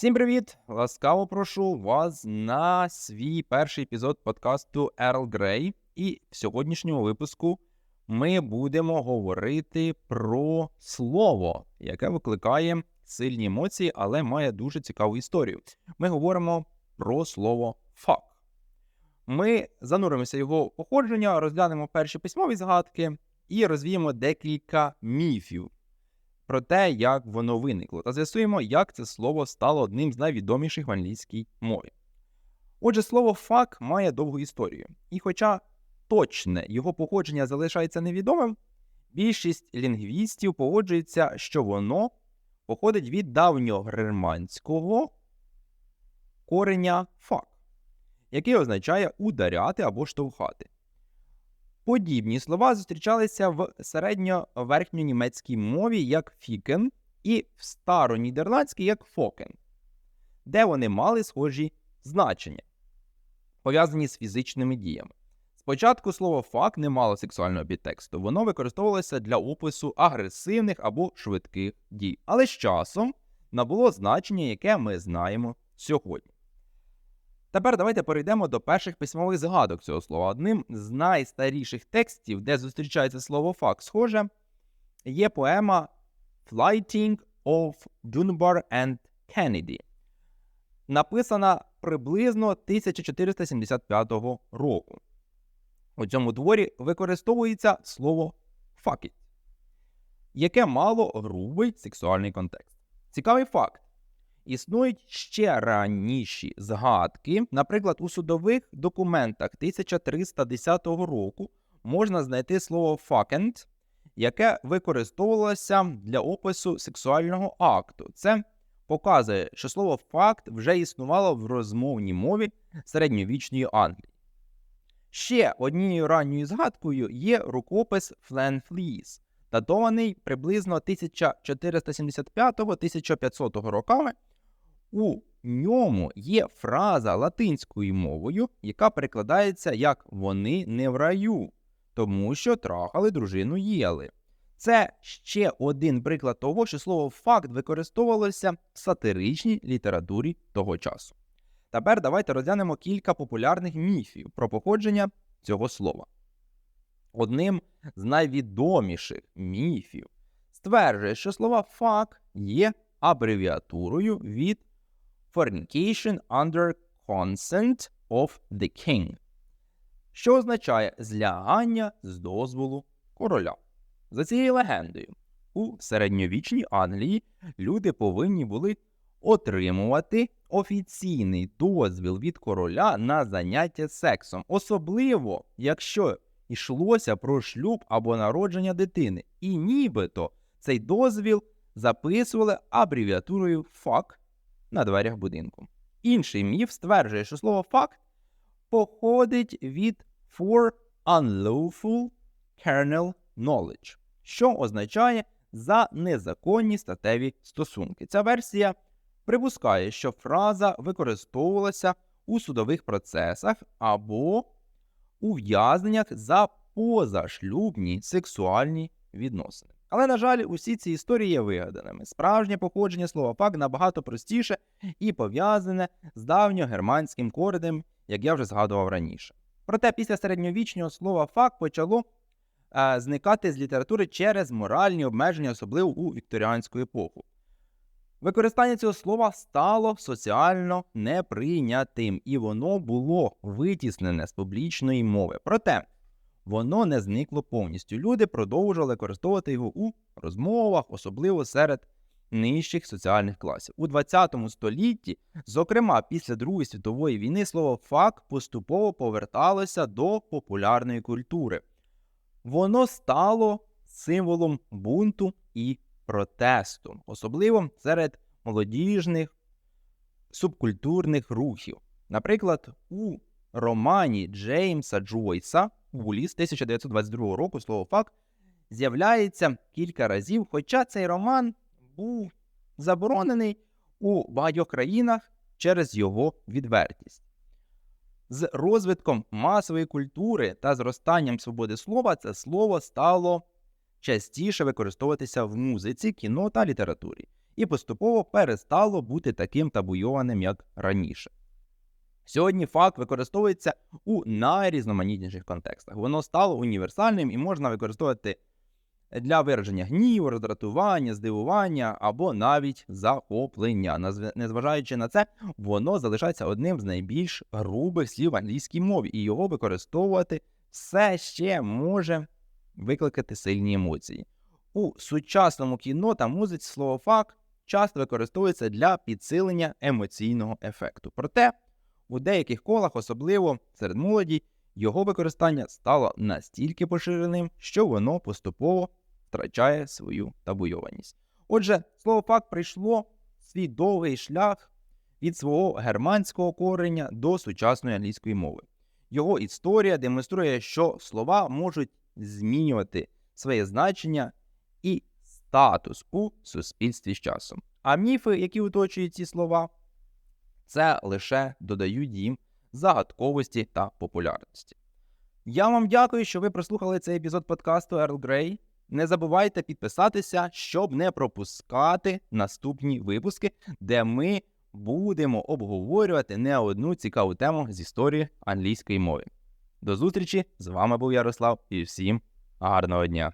Всім привіт! Ласкаво прошу вас на свій перший епізод подкасту Earl Grey. І в сьогоднішньому випуску ми будемо говорити про слово, яке викликає сильні емоції, але має дуже цікаву історію. Ми говоримо про слово fuck. Ми зануримося його походження, розглянемо перші письмові згадки і розвіємо декілька міфів про те, як воно виникло, та з'ясуємо, як це слово стало одним з найвідоміших в англійській мові. Отже, слово fuck має довгу історію, і хоча точне його походження залишається невідомим, більшість лінгвістів погоджується, що воно походить від давньогерманського кореня fuck, який означає ударяти або штовхати. Подібні слова зустрічалися в середньоверхньонімецькій мові як фікен і в старонідерландській як фокен, де вони мали схожі значення, пов'язані з фізичними діями. Спочатку слово фак не мало сексуального підтексту, воно використовувалося для опису агресивних або швидких дій, але з часом набуло значення, яке ми знаємо сьогодні. Тепер давайте перейдемо до перших письмових згадок цього слова. Одним з найстаріших текстів, де зустрічається слово фак, схоже, є поема Flighting of Dunbar and Kennedy, написана приблизно 1475 року. У цьому творі використовується слово it, яке мало грубий сексуальний контекст. Цікавий факт. Існують ще раніші згадки, наприклад, у судових документах 1310 року можна знайти слово «fuckend», яке використовувалося для опису сексуального акту. Це показує, що слово факт вже існувало в розмовній мові середньовічної Англії. Ще однією ранньою згадкою є рукопис Фленфліс, датований приблизно 1475-1500 роками. У ньому є фраза латинською мовою, яка перекладається як вони не в раю, тому що трахали дружину їли. Це ще один приклад того, що слово факт використовувалося в сатиричній літературі того часу. Тепер давайте розглянемо кілька популярних міфів про походження цього слова. Одним з найвідоміших міфів стверджує, що слова фак є абревіатурою від fornication under consent of the king, що означає злягання з дозволу короля. За цією легендою, у середньовічній Англії люди повинні були отримувати офіційний дозвіл від короля на заняття сексом, особливо якщо йшлося про шлюб або народження дитини, і нібито цей дозвіл записували абревіатурою FUCK на дверях будинку. Інший міф стверджує, що слово факт походить від for unlawful kernel knowledge, що означає за незаконні статеві стосунки. Ця версія припускає, що фраза використовувалася у судових процесах або ув'язненнях за позашлюбні сексуальні відносини. Але, на жаль, усі ці історії є вигаданими. Справжнє походження слова фак набагато простіше і пов'язане з давньогерманським коренем, як я вже згадував раніше. Проте після середньовічного слова фак почало е, зникати з літератури через моральні обмеження, особливо у вікторіанську епоху. Використання цього слова стало соціально неприйнятим, і воно було витіснене з публічної мови. Проте воно не зникло повністю. Люди продовжували використовувати його у розмовах, особливо серед нижчих соціальних класів. У 20 столітті, зокрема після Другої світової війни, слово фак поступово поверталося до популярної культури. Воно стало символом бунту і протесту, особливо серед молодіжних субкультурних рухів. Наприклад, у романі Джеймса Джойса Уліс 1922 року слово факт з'являється кілька разів, хоча цей роман був заборонений у багатьох країнах через його відвертість. З розвитком масової культури та зростанням свободи слова це слово стало частіше використовуватися в музиці, кіно та літературі. і поступово перестало бути таким табуйованим, як раніше. Сьогодні факт використовується у найрізноманітніших контекстах. Воно стало універсальним і можна використовувати для вираження гніву, роздратування, здивування або навіть захоплення. Незважаючи на це, воно залишається одним з найбільш грубих слів в англійській мові, і його використовувати все ще може викликати сильні емоції. У сучасному кіно та музиці слово факт часто використовується для підсилення емоційного ефекту. Проте у деяких колах, особливо серед молоді, його використання стало настільки поширеним, що воно поступово втрачає свою табуйованість. Отже, слово факт прийшло свій довгий шлях від свого германського кореня до сучасної англійської мови. Його історія демонструє, що слова можуть змінювати своє значення і статус у суспільстві з часом. А міфи, які оточують ці слова, це лише додають їм загадковості та популярності. Я вам дякую, що ви прослухали цей епізод подкасту Earl Grey. Не забувайте підписатися, щоб не пропускати наступні випуски, де ми будемо обговорювати не одну цікаву тему з історії англійської мови. До зустрічі! З вами був Ярослав і всім гарного дня!